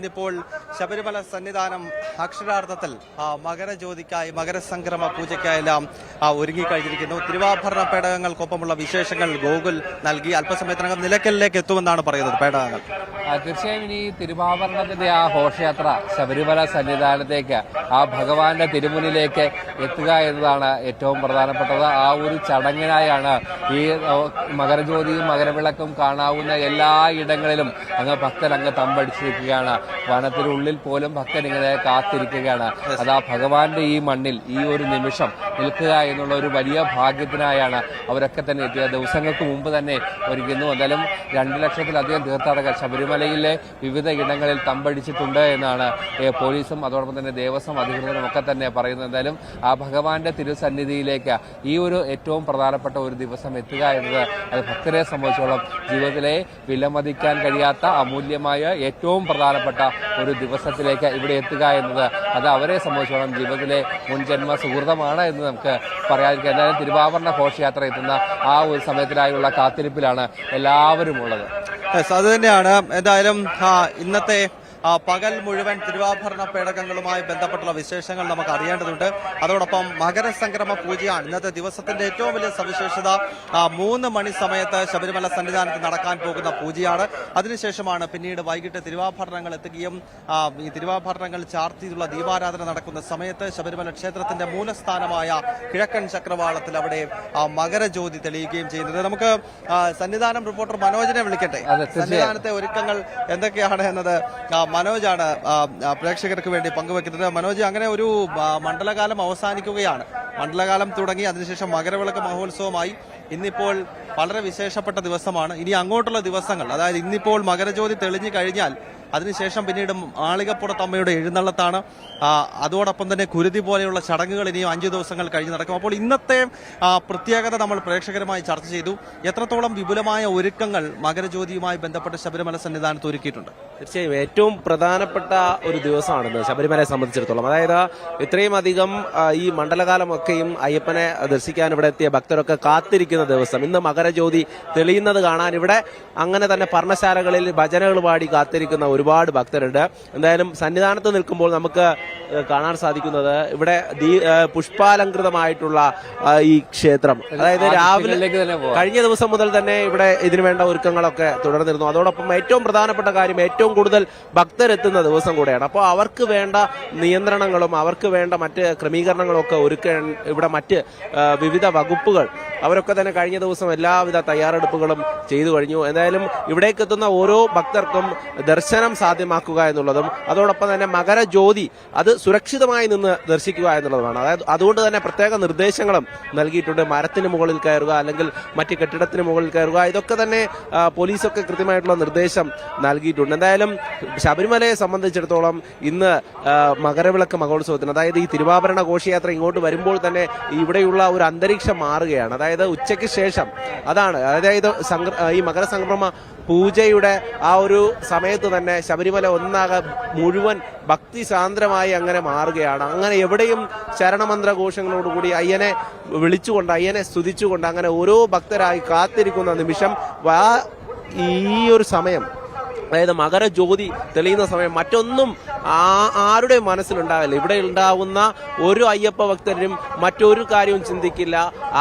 ഇന്നിപ്പോൾ ശബരിമല സന്നിധാനം അക്ഷരാർത്ഥത്തിൽ മകരജ്യോതിക്കായി മകരസംക്രമ പൂജയ്ക്കായെല്ലാം ഒരുങ്ങിക്കഴിഞ്ഞിരിക്കുന്നു. തിരുവാഭരണ പേടകങ്ങൾക്കൊപ്പമുള്ള വിശേഷങ്ങൾ ഗോകുൽ നൽകി. അല്പസമയത്തിനകം നിലയ്ക്കലിലേക്ക് എത്തുമെന്നാണ് പറയുന്നത് പേടകങ്ങൾ. തീർച്ചയായും ഇനി തിരുവാഭരണത്തിന്റെ ആ ഘോഷയാത്ര ശബരിമല സന്നിധാനത്തേക്ക് ആ ഭഗവാന്റെ തിരുമുന്നിലേക്ക് എത്തുക എന്നതാണ് ഏറ്റവും പ്രധാനപ്പെട്ടത്. ആ ഒരു ചടങ്ങിനായാണ് ഈ മകരജ്യോതിയും മകരവിളക്കും കാണാവുന്ന എല്ലാ ഇടങ്ങളിലും അങ്ങ് ഭക്തരങ്ങ് തമ്പടിച്ചിരിക്കുകയാണ്. വനത്തിനുള്ളിൽ പോലും ഭക്തൻ ഇങ്ങനെ കാത്തിരിക്കുകയാണ്. അതാ ഭഗവാന്റെ ഈ മണ്ണിൽ ഈ ഒരു നിമിഷം നിൽക്കുക എന്നുള്ള ഒരു വലിയ ഭാഗ്യത്തിനായാണ് അവരൊക്കെ തന്നെ എത്തിയത്. ദിവസങ്ങൾക്ക് മുമ്പ് തന്നെ ഒരുങ്ങുന്നു. എന്തായാലും രണ്ട് ലക്ഷത്തിലധികം തീർത്ഥാടകർ ശബരിമലയിലെ വിവിധ ഇടങ്ങളിൽ തമ്പടിച്ചിട്ടുണ്ട് എന്നാണ് പോലീസും അതോടൊപ്പം തന്നെ ദേവസ്വം അധികൃതരും ഒക്കെ തന്നെ പറയുന്നത്. എന്തായാലും ആ ഭഗവാന്റെ തിരുസന്നിധിയിലേക്ക് ഈ ഒരു ഏറ്റവും പ്രധാനപ്പെട്ട ഒരു ദിവസം എത്തുക എന്നത് അത് ഭക്തരെ സംബന്ധിച്ചോളം ജീവിതത്തിലെ വിലമതിക്കാൻ കഴിയാത്ത അമൂല്യമായ ഏറ്റവും പ്രധാനപ്പെട്ട ഒരു ദിവസത്തിലേക്ക് ഇവിടെ എത്തുക എന്നത് അത് അവരെ സംബന്ധിച്ചോളം ജീവിതത്തിലെ മുൻജന്മ സുഹൃതമാണ് എന്ന് നമുക്ക് പറയാതിരിക്കാം. എന്തായാലും തിരുവാഭരണ ഘോഷയാത്ര എത്തുന്ന ആ ഒരു സമയത്തിനായുള്ള കാത്തിരിപ്പിലാണ് എല്ലാവരും ഉള്ളത്. അത് തന്നെയാണ് എന്തായാലും ഇന്നത്തെ പകൽ മുഴുവൻ തിരുവാഭരണ പേടകങ്ങളുമായി ബന്ധപ്പെട്ടുള്ള വിശേഷങ്ങൾ നമുക്ക് അറിയേണ്ടതുണ്ട് അതോടൊപ്പം മകരസംക്രമ പൂജയാണ്. ഇന്നത്തെ ദിവസത്തിന്റെ ഏറ്റവും വലിയ സവിശേഷത മൂന്ന് മണി സമയത്ത് ശബരിമല സന്നിധാനത്ത് നടക്കാൻ പോകുന്ന പൂജയാണ്. അതിനുശേഷമാണ് പിന്നീട് വൈകിട്ട് തിരുവാഭരണങ്ങൾ എത്തുകയും ഈ തിരുവാഭരണങ്ങൾ ചാർത്തിയുള്ള ദീപാരാധന നടക്കുന്ന സമയത്ത് ശബരിമല ക്ഷേത്രത്തിന്റെ മൂലസ്ഥാനമായ കിഴക്കൻ ചക്രവാളത്തിൽ അവിടെ മകരജ്യോതി തെളിയുകയും ചെയ്യുന്നത്. നമുക്ക് സന്നിധാനം റിപ്പോർട്ടർ മനോജിനെ വിളിക്കട്ടെ? സന്നിധാനത്തെ ഒരുക്കങ്ങൾ എന്തൊക്കെയാണ് എന്നത് മനോജാണ് പ്രേക്ഷകർക്ക് വേണ്ടി പങ്കുവെക്കുന്നത്. മനോജ് അങ്ങനെ ഒരു മണ്ഡലകാലം അവസാനിക്കുകയാണ്. മണ്ഡലകാലം തുടങ്ങി അതിനുശേഷം മകരവിളക്ക് മഹോത്സവമായി. ഇന്നിപ്പോൾ വളരെ വിശേഷപ്പെട്ട ദിവസമാണ്. ഇനി അങ്ങോട്ടുള്ള ദിവസങ്ങൾ അതായത് ഇന്നിപ്പോൾ മകരജ്യോതി തെളിഞ്ഞു കഴിഞ്ഞാൽ അതിനുശേഷം പിന്നീട് ആളികപ്പുറത്തമ്മയുടെ എഴുന്നള്ളത്താണ്. ആ, അതോടൊപ്പം തന്നെ കുരുതി പോലെയുള്ള ചടങ്ങുകൾ ഇനിയും അഞ്ചു ദിവസങ്ങൾ കഴിഞ്ഞ് നടക്കും. അപ്പോൾ ഇന്നത്തെ പ്രത്യേകത നമ്മൾ പ്രേക്ഷകരുമായി ചർച്ച ചെയ്തു. എത്രത്തോളം വിപുലമായ ഒരുക്കങ്ങൾ മകരജ്യോതിയുമായി ബന്ധപ്പെട്ട് ശബരിമല സന്നിധാനത്ത് ഒരുക്കിയിട്ടുണ്ട്? തീർച്ചയായും ഏറ്റവും പ്രധാനപ്പെട്ട ഒരു ദിവസമാണെന്ന് ശബരിമലയെ സംബന്ധിച്ചിടത്തോളം. അതായത് ഇത്രയും അധികം ഈ മണ്ഡലകാലമൊക്കെയും അയ്യപ്പനെ ദർശിക്കാൻ ഇവിടെ എത്തിയ ഭക്തരൊക്കെ കാത്തിരിക്കുന്ന ദിവസം. ഇന്ന് മകരജ്യോതി തെളിയുന്നത് കാണാൻ ഇവിടെ അങ്ങനെ തന്നെ പർണശാലകളിൽ ഭജനകൾ പാടി കാത്തിരിക്കുന്ന ഒരുപാട് ഭക്തരുണ്ട്. എന്തായാലും സന്നിധാനത്ത് നിൽക്കുമ്പോൾ നമുക്ക് കാണാൻ സാധിക്കുന്നത് ഇവിടെ പുഷ്പാലങ്കൃതമായിട്ടുള്ള ഈ ക്ഷേത്രം. അതായത് രാവിലെ കഴിഞ്ഞ ദിവസം മുതൽ തന്നെ ഇവിടെ ഇതിനു വേണ്ട ഒരുക്കങ്ങളൊക്കെ തുടർന്നിരുന്നു. അതോടൊപ്പം ഏറ്റവും പ്രധാനപ്പെട്ട കാര്യം ഏറ്റവും കൂടുതൽ ഭക്തരെത്തുന്ന ദിവസം കൂടെയാണ്. അപ്പോൾ അവർക്ക് വേണ്ട നിയന്ത്രണങ്ങളും അവർക്ക് വേണ്ട മറ്റ് ക്രമീകരണങ്ങളും ഒക്കെ ഒരുക്കാൻ ഇവിടെ മറ്റ് വിവിധ വകുപ്പുകൾ അവരൊക്കെ തന്നെ കഴിഞ്ഞ ദിവസം എല്ലാവിധ തയ്യാറെടുപ്പുകളും ചെയ്തു കഴിഞ്ഞു. എന്തായാലും ഇവിടേക്ക് എത്തുന്ന ഓരോ ഭക്തർക്കും ദർശനം സാധ്യമാക്കുക എന്നുള്ളതും അതോടൊപ്പം തന്നെ മകരജ്യോതി അത് സുരക്ഷിതമായി നിന്ന് ദർശിക്കുക എന്നുള്ളതുമാണ്. അതായത് അതുകൊണ്ട് തന്നെ പ്രത്യേക നിർദ്ദേശങ്ങളും നൽകിയിട്ടുണ്ട്. മരത്തിന് മുകളിൽ കയറുക അല്ലെങ്കിൽ മറ്റ് കെട്ടിടത്തിന് മുകളിൽ കയറുക ഇതൊക്കെ തന്നെ പോലീസൊക്കെ കൃത്യമായിട്ടുള്ള നിർദ്ദേശം നൽകിയിട്ടുണ്ട്. എന്തായാലും ശബരിമലയെ സംബന്ധിച്ചിടത്തോളം ഇന്ന് മകരവിളക്ക് മഹോത്സവത്തിന് അതായത് ഈ തിരുവാഭരണ ഘോഷയാത്ര ഇങ്ങോട്ട് വരുമ്പോൾ തന്നെ ഇവിടെയുള്ള ഒരു അന്തരീക്ഷം മാറുകയാണ്. അതായത് ഉച്ചയ്ക്ക് ശേഷം അതാണ് അതായത് ഈ മകരസംക്രമ പൂജയുടെ ആ ഒരു സമയത്ത് തന്നെ ശബരിമല ഒന്നാകെ മുഴുവൻ ഭക്തി സാന്ദ്രമായി അങ്ങനെ മാറുകയാണ്. അങ്ങനെ എവിടെയും ശരണമന്ത്ര ഘോഷങ്ങളോടുകൂടി അയ്യനെ വിളിച്ചുകൊണ്ട് അയ്യനെ സ്തുതിച്ചുകൊണ്ട് അങ്ങനെ ഓരോ ഭക്തരായി കാത്തിരിക്കുന്ന നിമിഷം ഈ ഒരു സമയം അതായത് മകരജ്യോതി തെളിയുന്ന സമയം മറ്റൊന്നും ആ ആരുടെ മനസ്സിലുണ്ടാവില്ല. ഇവിടെ ഉണ്ടാവുന്ന ഒരു അയ്യപ്പ ഭക്തരും മറ്റൊരു കാര്യവും ചിന്തിക്കില്ല.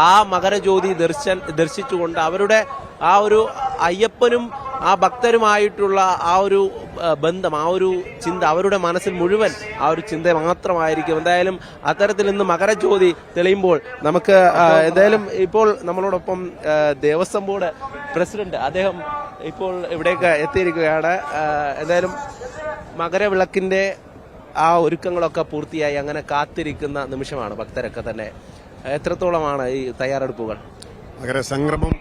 ആ മകരജ്യോതി ദർശൻ ദർശിച്ചുകൊണ്ട് അവരുടെ ആ ഒരു അയ്യപ്പനും ആ ഭക്തരുമായിട്ടുള്ള ആ ഒരു ബന്ധം ആ ഒരു ചിന്ത അവരുടെ മനസ്സിൽ മുഴുവൻ ആ ഒരു ചിന്ത മാത്രമായിരിക്കും. എന്തായാലും അത്തരത്തിൽ ഇന്ന് മകരജ്യോതി തെളിയുമ്പോൾ നമുക്ക് എന്തായാലും ഇപ്പോൾ നമ്മളോടൊപ്പം ദേവസ്വം ബോർഡ് പ്രസിഡന്റ് അദ്ദേഹം ഇപ്പോൾ ഇവിടേക്ക് എത്തിയിരിക്കുകയാണ്. എന്തായാലും മകരവിളക്കിന്റെ ആ ഒരുക്കങ്ങളൊക്കെ പൂർത്തിയായി അങ്ങനെ കാത്തിരിക്കുന്ന നിമിഷമാണ് ഭക്തരൊക്കെ തന്നെ. എത്രത്തോളമാണ് ഈ തയ്യാറെടുപ്പുകൾ? മകരസംക്രമം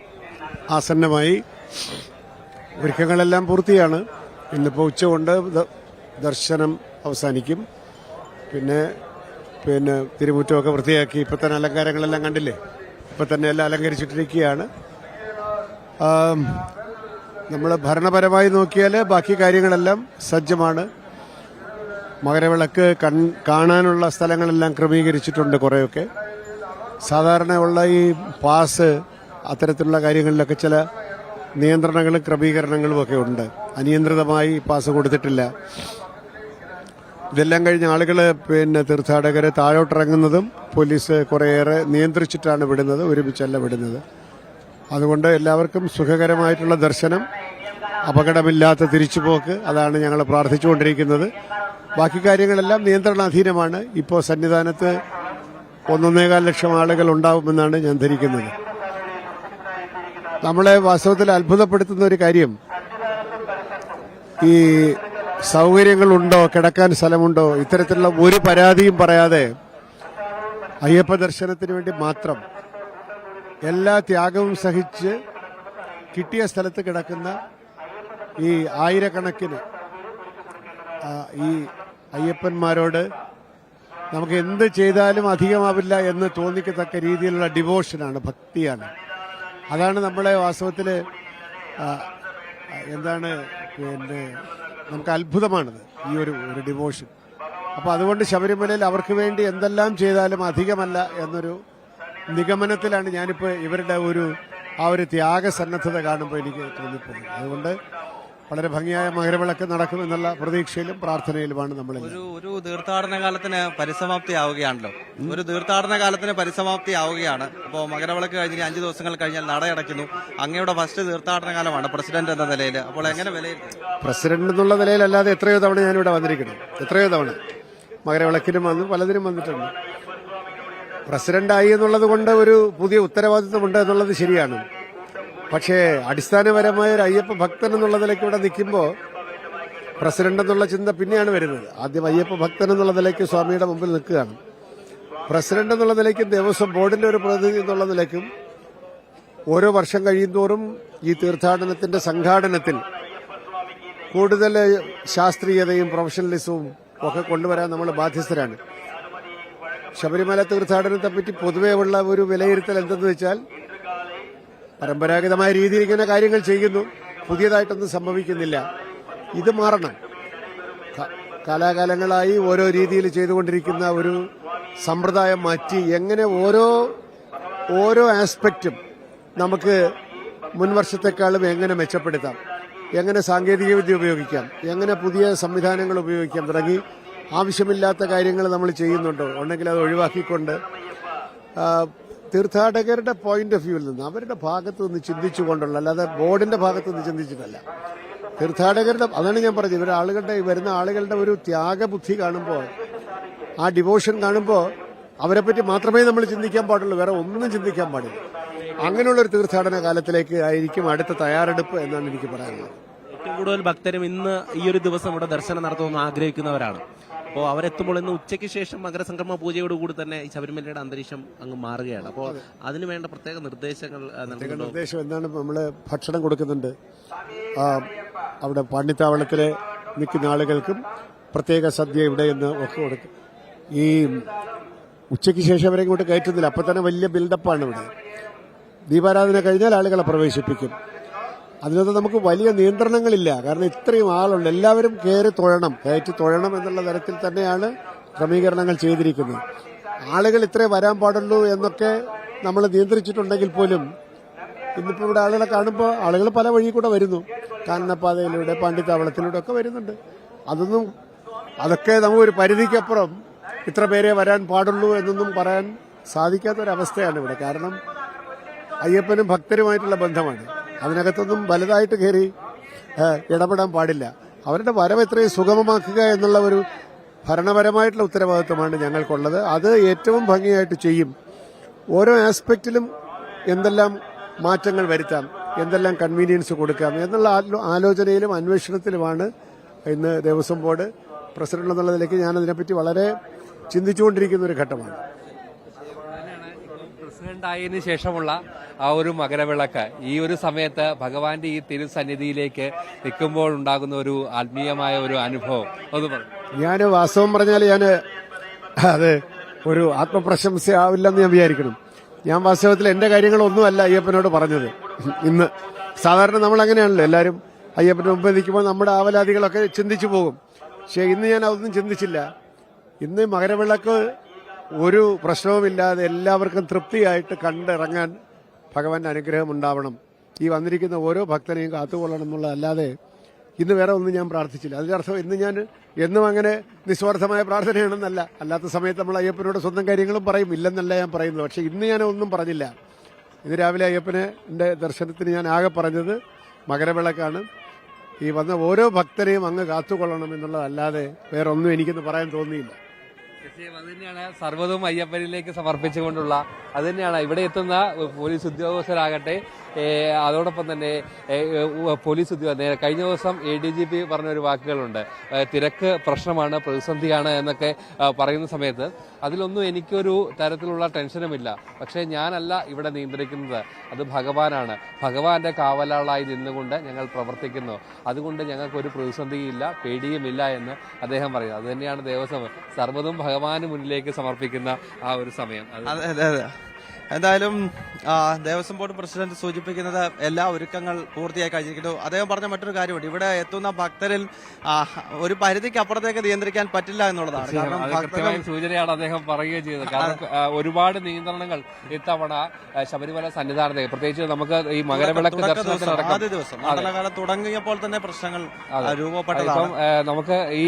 ആസന്നമായി. ഒരുക്കങ്ങളെല്ലാം പൂർത്തിയാണ്. ഇന്നിപ്പോൾ ഉച്ചകൊണ്ട് കൊണ്ട് ദർശനം അവസാനിക്കും. പിന്നെ പിന്നെ തിരുമുറ്റമൊക്കെ വൃത്തിയാക്കി ഇപ്പം തന്നെ അലങ്കാരങ്ങളെല്ലാം കണ്ടില്ലേ? ഇപ്പം തന്നെ എല്ലാം അലങ്കരിച്ചിട്ടിരിക്കുകയാണ്. നമ്മൾ ഭരണപരമായി നോക്കിയാൽ ബാക്കി കാര്യങ്ങളെല്ലാം സജ്ജമാണ്. മകരവിളക്ക് കൺ കാണാനുള്ള സ്ഥലങ്ങളെല്ലാം ക്രമീകരിച്ചിട്ടുണ്ട് കുറേയൊക്കെ. സാധാരണ ഉള്ള ഈ പാസ് അത്തരത്തിലുള്ള കാര്യങ്ങളിലൊക്കെ ചില നിയന്ത്രണങ്ങളും ക്രമീകരണങ്ങളും ഒക്കെ ഉണ്ട്. അനിയന്ത്രിതമായി പാസ് കൊടുത്തിട്ടില്ല. ഇതെല്ലാം കഴിഞ്ഞ ആളുകൾ പിന്നെ തീർത്ഥാടകരെ താഴോട്ടിറങ്ങുന്നതും പോലീസ് കുറേയേറെ നിയന്ത്രിച്ചിട്ടാണ് വിടുന്നത് ഒരുമിച്ചല്ല വിടുന്നത്. അതുകൊണ്ട് എല്ലാവർക്കും സുഖകരമായിട്ടുള്ള ദർശനം. അപകടമില്ലാത്ത തിരിച്ചുപോക്ക് അതാണ് ഞങ്ങൾ പ്രാർത്ഥിച്ചുകൊണ്ടിരിക്കുന്നത്. ബാക്കി കാര്യങ്ങളെല്ലാം നിയന്ത്രണാധീനമാണ്. ഇപ്പോൾ സന്നിധാനത്ത് ഒന്നൊന്നേകാൽ ലക്ഷം ആളുകൾ ഉണ്ടാവുമെന്നാണ് ഞാൻ ധരിക്കുന്നത്. നമ്മളെ വാസ്തവത്തിൽ അത്ഭുതപ്പെടുത്തുന്ന ഒരു കാര്യം ഈ സൗകര്യങ്ങളുണ്ടോ കിടക്കാൻ സ്ഥലമുണ്ടോ ഇത്തരത്തിലുള്ള ഒരു പരാതിയും പറയാതെ അയ്യപ്പ ദർശനത്തിന് വേണ്ടി മാത്രം എല്ലാ ത്യാഗവും സഹിച്ച് കിട്ടിയ സ്ഥലത്ത് കിടക്കുന്ന ഈ ആയിരക്കണക്കിന് ഈ അയ്യപ്പന്മാരോട് നമുക്ക് എന്ത് ചെയ്താലും അധികമാവില്ല എന്ന് തോന്നിക്കത്തക്ക രീതിയിലുള്ള ഡിവോഷനാണ് ഭക്തിയാണ്. അതാണ് നമ്മളെ വാസ്തവത്തിൽ എന്താണ് പിന്നെ നമുക്ക് അത്ഭുതമാണത് ഈ ഒരു ഒരു ഡിവോഷൻ. അപ്പോൾ അതുകൊണ്ട് ശബരിമലയിൽ അവർക്ക് വേണ്ടി എന്തെല്ലാം ചെയ്താലും അധികമല്ല എന്നൊരു നിഗമനത്തിലാണ് ഞാനിപ്പോൾ ഇവരുടെ ഒരു ആ ഒരു ത്യാഗസന്നദ്ധത കാണുമ്പോൾ എനിക്ക് തോന്നിപ്പോകുന്നത് അതുകൊണ്ട് വളരെ ഭംഗിയായ മകരവിളക്ക് നടക്കുമെന്നുള്ള പ്രതീക്ഷയിലും പ്രാർത്ഥനയിലുമാണ് നമ്മൾ ഒരു ഒരു തീർത്ഥാടന കാലത്തിന് പരിസമാപ്തി ആവുകയാണല്ലോ ഒരു തീർത്ഥാടന കാലത്തിന് പരിസമാപ്തി ആവുകയാണ് അപ്പോൾ മകരവിളക്ക് കഴിഞ്ഞ് അഞ്ചു ദിവസങ്ങൾ കഴിഞ്ഞാൽ നടയടയ്ക്കുന്നു. അങ്ങയുടെ ഫസ്റ്റ് തീർത്ഥാടന കാലമാണ് പ്രസിഡന്റ് എന്ന നിലയിൽ. അപ്പോൾ എങ്ങനെ വിലയിരുത്തും? പ്രസിഡന്റ് എന്നുള്ള നിലയിലല്ലാതെ എത്രയോ തവണ ഞാനിവിടെ വന്നിരിക്കുന്നു. എത്രയോ തവണ. മകരവിളക്കിനും വന്നു പലതിനും വന്നിട്ടുണ്ട്. പ്രസിഡന്റായി എന്നുള്ളത് കൊണ്ട് ഒരു പുതിയ ഉത്തരവാദിത്വമുണ്ട് എന്നുള്ളത് ശരിയാണ്. പക്ഷേ അടിസ്ഥാനപരമായ ഒരു അയ്യപ്പ ഭക്തൻ എന്നുള്ള നിലയ്ക്ക് ഇവിടെ നിൽക്കുമ്പോൾ പ്രസിഡന്റ് എന്നുള്ള ചിന്ത പിന്നെയാണ് വരുന്നത്. ആദ്യം അയ്യപ്പ ഭക്തൻ എന്നുള്ള നിലയ്ക്ക് സ്വാമിയുടെ മുമ്പിൽ നിൽക്കുകയാണ്. പ്രസിഡന്റ് എന്നുള്ള നിലയ്ക്കും ദേവസ്വം ബോർഡിന്റെ ഒരു പ്രതിനിധി എന്നുള്ള നിലയ്ക്കും ഓരോ വർഷം കഴിയുന്തോറും ഈ തീർത്ഥാടനത്തിന്റെ സംഘാടനത്തിൽ കൂടുതൽ ശാസ്ത്രീയതയും പ്രൊഫഷണലിസവും ഒക്കെ കൊണ്ടുവരാൻ നമ്മൾ ബാധ്യസ്ഥരാണ്. ശബരിമല തീർത്ഥാടനത്തെ പറ്റി പൊതുവേ ഉള്ള ഒരു വിലയിരുത്തൽ എന്തെന്ന് വെച്ചാൽ പരമ്പരാഗതമായ രീതിയിൽ ഇങ്ങനെ കാര്യങ്ങൾ ചെയ്യുന്നു. പുതിയതായിട്ടൊന്നും സംഭവിക്കുന്നില്ല. ഇത് മാറണം. കാലാകാലങ്ങളായി ഓരോ രീതിയിൽ ചെയ്തുകൊണ്ടിരിക്കുന്ന ഒരു സമ്പ്രദായം മാറ്റി എങ്ങനെ ഓരോ ഓരോ ആസ്പെക്റ്റും നമുക്ക് മുൻവർഷത്തെക്കാളും എങ്ങനെ മെച്ചപ്പെടുത്താം? എങ്ങനെ സാങ്കേതികവിദ്യ ഉപയോഗിക്കാം? എങ്ങനെ പുതിയ സംവിധാനങ്ങൾ ഉപയോഗിക്കാം തുടങ്ങി ആവശ്യമില്ലാത്ത കാര്യങ്ങൾ നമ്മൾ ചെയ്യുന്നുണ്ടോ. ഉണ്ടെങ്കിൽ അത് ഒഴിവാക്കിക്കൊണ്ട് തീർത്ഥാടകരുടെ പോയിന്റ് ഓഫ് വ്യൂവിൽ നിന്ന് അവരുടെ ഭാഗത്തു നിന്ന് ചിന്തിച്ചുകൊണ്ടുള്ള അല്ലാതെ ബോർഡിന്റെ ഭാഗത്തു നിന്ന് ചിന്തിച്ചിട്ടല്ല. തീർത്ഥാടകരുടെ അതാണ് ഞാൻ പറഞ്ഞത് ഇവർ ആളുകളുടെ വരുന്ന ആളുകളുടെ ഒരു ത്യാഗബുദ്ധി കാണുമ്പോൾ ആ ഡിവോഷൻ കാണുമ്പോൾ അവരെ പറ്റി മാത്രമേ നമ്മൾ ചിന്തിക്കാൻ പാടുള്ളൂ വേറെ ഒന്നും ചിന്തിക്കാൻ പാടില്ല. അങ്ങനെയുള്ള ഒരു തീർത്ഥാടന കാലത്തിലേക്ക് ആയിരിക്കും അടുത്ത തയ്യാറെടുപ്പ് എന്നാണ് എനിക്ക് പറയാനുള്ളത്. ഏറ്റവും കൂടുതൽ ഭക്തരും ഇന്ന് ഈ ഒരു ദിവസം ഇവിടെ ദർശനം നടത്തുമെന്ന് ആഗ്രഹിക്കുന്നവരാണ്. അപ്പോൾ അവരെത്തുമ്പോൾ ഇന്ന് ഉച്ചയ്ക്ക് ശേഷം മകരസംക്രമ പൂജയോടുകൂടി തന്നെ ഈ ശബരിമലയുടെ അന്തരീക്ഷം അങ്ങ് മാറുകയാണ്. അപ്പോൾ അതിന് വേണ്ട പ്രത്യേക നിർദ്ദേശങ്ങൾ നിർദ്ദേശം എന്താണ്? നമ്മൾ ഭക്ഷണം കൊടുക്കുന്നുണ്ട്. അവിടെ പാണ്ഡിത്താവളത്തിലെ നിൽക്കുന്ന ആളുകൾക്കും പ്രത്യേക സദ്യ ഇവിടെ ഇന്ന് ഒക്കെ കൊടുക്കും. ഈ ഉച്ചയ്ക്ക് ശേഷം അവരെ ഇങ്ങോട്ട് കയറ്റുന്നില്ല. അപ്പം തന്നെ വലിയ ബിൽഡപ്പാണ് ഇവിടെ. ദീപാരാധന കഴിഞ്ഞാൽ ആളുകളെ പ്രവേശിപ്പിക്കും. അതിനകത്ത് നമുക്ക് വലിയ നിയന്ത്രണങ്ങളില്ല. കാരണം ഇത്രയും ആളുണ്ട്. എല്ലാവരും കയറി തൊഴണം കയറ്റി തൊഴണം എന്നുള്ള തരത്തിൽ തന്നെയാണ് ക്രമീകരണങ്ങൾ ചെയ്തിരിക്കുന്നത്. ആളുകൾ ഇത്രേ വരാൻ പാടുള്ളൂ എന്നൊക്കെ നമ്മൾ നിയന്ത്രിച്ചിട്ടുണ്ടെങ്കിൽ പോലും ഇന്നിപ്പോൾ ഇവിടെ ആളുകളെ കാണുമ്പോൾ ആളുകൾ പല വഴി കൂടെ വരുന്നു. കാനനപ്പാതയിലൂടെ പാണ്ഡിത്താവളത്തിലൂടെ ഒക്കെ വരുന്നുണ്ട്. അതൊന്നും അതൊക്കെ നമുക്കൊരു പരിധിക്കപ്പുറം ഇത്ര പേരെ വരാൻ പാടുള്ളൂ എന്നൊന്നും പറയാൻ സാധിക്കാത്തൊരവസ്ഥയാണ് ഇവിടെ. കാരണം അയ്യപ്പനും ഭക്തരുമായിട്ടുള്ള ബന്ധമാണ്. അതിനകത്തൊന്നും വലുതായിട്ട് കയറി ഇടപെടാൻ പാടില്ല. അവരുടെ വരവ് എത്രയും സുഗമമാക്കുക എന്നുള്ള ഒരു ഭരണപരമായിട്ടുള്ള ഉത്തരവാദിത്വമാണ് ഞങ്ങൾക്കുള്ളത്. അത് ഏറ്റവും ഭംഗിയായിട്ട് ചെയ്യും. ഓരോ ആസ്പെക്റ്റിലും എന്തെല്ലാം മാറ്റങ്ങൾ വരുത്താം എന്തെല്ലാം കൺവീനിയൻസ് കൊടുക്കാം എന്നുള്ള ആലോചനയിലും അന്വേഷണത്തിലുമാണ് ഇന്ന് ദേവസ്വം ബോർഡ് പ്രസിഡന്റ് എന്നുള്ള നിലയ്ക്ക് ഞാൻ അതിനെപ്പറ്റി വളരെ ചിന്തിച്ചുകൊണ്ടിരിക്കുന്ന ഒരു ഘട്ടമാണ്. പ്രസിഡന്റ് ശേഷമുള്ള ആ ഒരു മകരവിളക്ക്. ഈ ഒരു സമയത്ത് ഭഗവാന്റെ ഈ തിരുസന്നിധിയിലേക്ക് നിൽക്കുമ്പോൾ ഉണ്ടാകുന്ന ഒരു ആത്മീയമായ ഒരു അനുഭവം. പറഞ്ഞു ഞാൻ വാസ്തവം പറഞ്ഞാൽ ഞാൻ അത് ഒരു ആത്മപ്രശംസ ആവില്ലെന്ന് ഞാൻ വിചാരിക്കണം ഞാൻ വാസ്തവത്തിൽ എന്റെ കാര്യങ്ങളൊന്നുമല്ല അയ്യപ്പനോട് പറഞ്ഞത്. ഇന്ന് സാധാരണ നമ്മൾ അങ്ങനെയാണല്ലോ എല്ലാവരും. അയ്യപ്പനെ മുമ്പ് നിൽക്കുമ്പോൾ നമ്മുടെ ആവലാദികളൊക്കെ ചിന്തിച്ചു പോകും. പക്ഷേ ഇന്ന് ഞാൻ അതൊന്നും ചിന്തിച്ചില്ല. ഇന്ന് മകരവിളക്ക് ഒരു പ്രശ്നവുമില്ലാതെ എല്ലാവർക്കും തൃപ്തിയായിട്ട് കണ്ടിറങ്ങാൻ ഭഗവാന്റെ അനുഗ്രഹം ഉണ്ടാവണം. ഈ വന്നിരിക്കുന്ന ഓരോ ഭക്തനെയും കാത്തുകൊള്ളണം എന്നുള്ളതല്ലാതെ ഇന്ന് വേറെ ഒന്നും ഞാൻ പ്രാർത്ഥിച്ചില്ല. അതിന്റെ അർത്ഥം ഇന്ന് ഞാൻ എന്നും അങ്ങനെ നിസ്വാർത്ഥമായ പ്രാർത്ഥനയാണെന്നല്ല. അല്ലാത്ത സമയത്ത് നമ്മൾ അയ്യപ്പനോട് സ്വന്തം കാര്യങ്ങളും പറയും. ഇല്ലെന്നല്ല ഞാൻ പറയുന്നത്. പക്ഷേ ഇന്ന് ഞാൻ ഒന്നും പറഞ്ഞില്ല. ഇന്ന് രാവിലെ അയ്യപ്പനെ എന്റെ ദർശനത്തിന് ഞാൻ ആകെ പറഞ്ഞത് മകരവിളക്കാണ്. ഈ വന്ന ഓരോ ഭക്തരെയും അങ്ങ് കാത്തുകൊള്ളണം എന്നുള്ളതല്ലാതെ വേറെ ഒന്നും എനിക്കൊന്ന് പറയാൻ തോന്നിയില്ല. തന്നെയാണ് സർവതും അയ്യപ്പനിലേക്ക് സമർപ്പിച്ചുകൊണ്ടുള്ള അത് തന്നെയാണ് ഇവിടെ എത്തുന്ന പോലീസ് ഉദ്യോഗസ്ഥരാകട്ടെ. അതോടൊപ്പം തന്നെ പോലീസ് ഉദ്യോഗ കഴിഞ്ഞ ദിവസം എ ഡി ജി പി പറഞ്ഞ ഒരു വാക്കുകളുണ്ട് തിരക്ക് പ്രശ്നമാണ് പ്രതിസന്ധിയാണ് എന്നൊക്കെ പറയുന്ന സമയത്ത് അതിലൊന്നും എനിക്കൊരു തരത്തിലുള്ള ടെൻഷനുമില്ല. പക്ഷേ ഞാനല്ല ഇവിടെ നിയന്ത്രിക്കുന്നത്. അത് ഭഗവാനാണ്. ഭഗവാന്റെ കാവലാളായി നിന്നുകൊണ്ട് ഞങ്ങൾ പ്രവർത്തിക്കുന്നു. അതുകൊണ്ട് ഞങ്ങൾക്കൊരു പ്രതിസന്ധിയില്ല പേടിയുമില്ല എന്ന് അദ്ദേഹം പറയുന്നു. അതുതന്നെയാണ് ദേവസ്വം. സർവതും ഭഗവാന് മുന്നിലേക്ക് സമർപ്പിക്കുന്ന ആ ഒരു സമയം. അതെ അതെ അതെ. എന്തായാലും ദേവസ്വം ബോർഡ് പ്രസിഡന്റ് സൂചിപ്പിക്കുന്നത് എല്ലാ ഒരുക്കങ്ങൾ പൂർത്തിയായി കഴിഞ്ഞിരിക്കുന്നു. അദ്ദേഹം പറഞ്ഞ മറ്റൊരു കാര്യമുണ്ട്. ഇവിടെ എത്തുന്ന ഭക്തരിൽ ഒരു പരിധിക്ക് അപ്പുറത്തേക്ക് നിയന്ത്രിക്കാൻ പറ്റില്ല എന്നുള്ളതാണ്. കാരണം സൂചനയാണ് അദ്ദേഹം പറയുകയും ചെയ്തത്. കാരണം ഒരുപാട് നിയന്ത്രണങ്ങൾ ഇത്തവണ ശബരിമല സന്നിധാനത്തെ പ്രത്യേകിച്ച് നമുക്ക് ഈ മകരവിളക്ക് ആദ്യ ദിവസം. മണ്ഡലകാലം തുടങ്ങിയപ്പോൾ തന്നെ പ്രശ്നങ്ങൾ രൂപപ്പെട്ടതാണ്. നമുക്ക് ഈ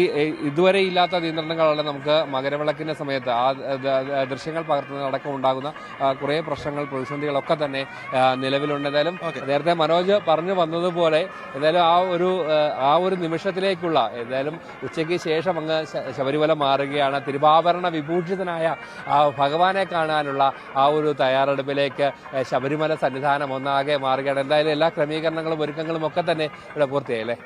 ഇതുവരെ ഇല്ലാത്ത നിയന്ത്രണങ്ങളാണ് നമുക്ക് മകരവിളക്കിന്റെ സമയത്ത് ആ ദൃശ്യങ്ങൾ പകർത്തുന്നതടക്കം ഉണ്ടാകുന്ന കുറെ കുറേ പ്രശ്നങ്ങൾ പ്രതിസന്ധികളൊക്കെ തന്നെ നിലവിലുണ്ട്. എന്തായാലും നേരത്തെ മനോജ് പറഞ്ഞു വന്നതുപോലെ എന്തായാലും ആ ഒരു ആ, ഒരു നിമിഷത്തിലേക്കുള്ള എന്തായാലും ഉച്ചയ്ക്ക് ശേഷം അങ്ങ് ശബരിമല മാറുകയാണ്. തിരുവാഭരണ വിഭൂഷിതനായ ആ ഭഗവാനെ കാണാനുള്ള ആ ഒരു തയ്യാറെടുപ്പിലേക്ക് ശബരിമല സന്നിധാനം ഒന്നാകെ മാറുകയാണ്. എന്തായാലും എല്ലാ ക്രമീകരണങ്ങളും ഒരുക്കങ്ങളും ഒക്കെ തന്നെ ഇവിടെ പൂർത്തിയായി അല്ലേ?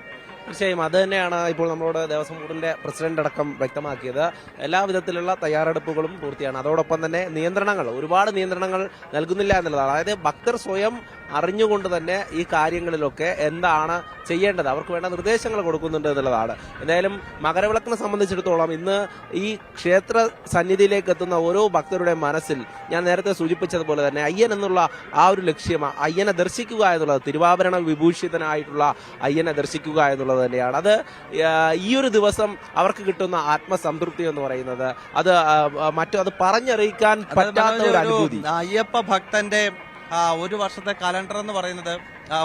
തീർച്ചയായും അത് തന്നെയാണ് ഇപ്പോൾ നമ്മളോട് ദേവസ്വം ബോർഡിന്റെ പ്രസിഡന്റ് അടക്കം വ്യക്തമാക്കിയത്. എല്ലാ വിധത്തിലുള്ള തയ്യാറെടുപ്പുകളും പൂർത്തിയാണ്. അതോടൊപ്പം തന്നെ നിയന്ത്രണങ്ങൾ ഒരുപാട് നിയന്ത്രണങ്ങൾ നൽകുന്നില്ല എന്നുള്ളതാണ്. അതായത് ഭക്തർ സ്വയം അറിഞ്ഞുകൊണ്ട് തന്നെ ഈ കാര്യങ്ങളിലൊക്കെ എന്താണ് ചെയ്യേണ്ടത്? അവർക്ക് വേണ്ട നിർദ്ദേശങ്ങൾ കൊടുക്കുന്നുണ്ട് എന്നുള്ളതാണ്. എന്തായാലും മകരവിളക്കിനെ സംബന്ധിച്ചിടത്തോളം ഇന്ന് ഈ ക്ഷേത്ര സന്നിധിയിലേക്ക് എത്തുന്ന ഓരോ ഭക്തരുടെ മനസ്സിൽ ഞാൻ നേരത്തെ സൂചിപ്പിച്ചതുപോലെ തന്നെ അയ്യൻ എന്നുള്ള ആ ഒരു ലക്ഷ്യം അയ്യനെ ദർശിക്കുക എന്നുള്ളത് തിരുവാഭരണ വിഭൂഷിതനായിട്ടുള്ള അയ്യനെ ദർശിക്കുക എന്നുള്ളത് തന്നെയാണ്. അത് ഈ ഒരു ദിവസം അവർക്ക് കിട്ടുന്ന ആത്മസംതൃപ്തി എന്ന് പറയുന്നത് അത് മറ്റു അത് പറഞ്ഞറിയിക്കാൻ പറ്റാത്ത ഒരു അനുഭൂതി. അയ്യപ്പ ഭക്തന്റെ ഒരു വർഷത്തെ കലണ്ടർ എന്ന് പറയുന്നത്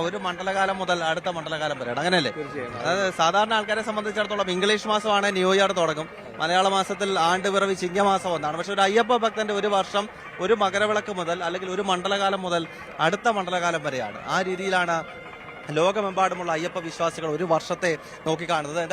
ഒരു മണ്ഡലകാലം മുതൽ അടുത്ത മണ്ഡലകാലം വരെയാണ്. അങ്ങനെയല്ലേ? അതായത് സാധാരണ ആൾക്കാരെ സംബന്ധിച്ചിടത്തോളം ഇംഗ്ലീഷ് മാസമാണ് ന്യൂ ഇയർ തുടങ്ങും. മലയാള മാസത്തിൽ ആണ്ട് പിറവി ചിങ്ങമാസം ഒന്നാണ്. പക്ഷെ ഒരു അയ്യപ്പ ഭക്തന്റെ ഒരു വർഷം ഒരു മകരവിളക്ക് മുതൽ അല്ലെങ്കിൽ ഒരു മണ്ഡലകാലം മുതൽ അടുത്ത മണ്ഡലകാലം വരെയാണ്. ആ രീതിയിലാണ് ലോകമെമ്പാടുമുള്ള അയ്യപ്പ വിശ്വാസികൾ ഒരു വർഷത്തെ നോക്കിക്കാണുന്നത്.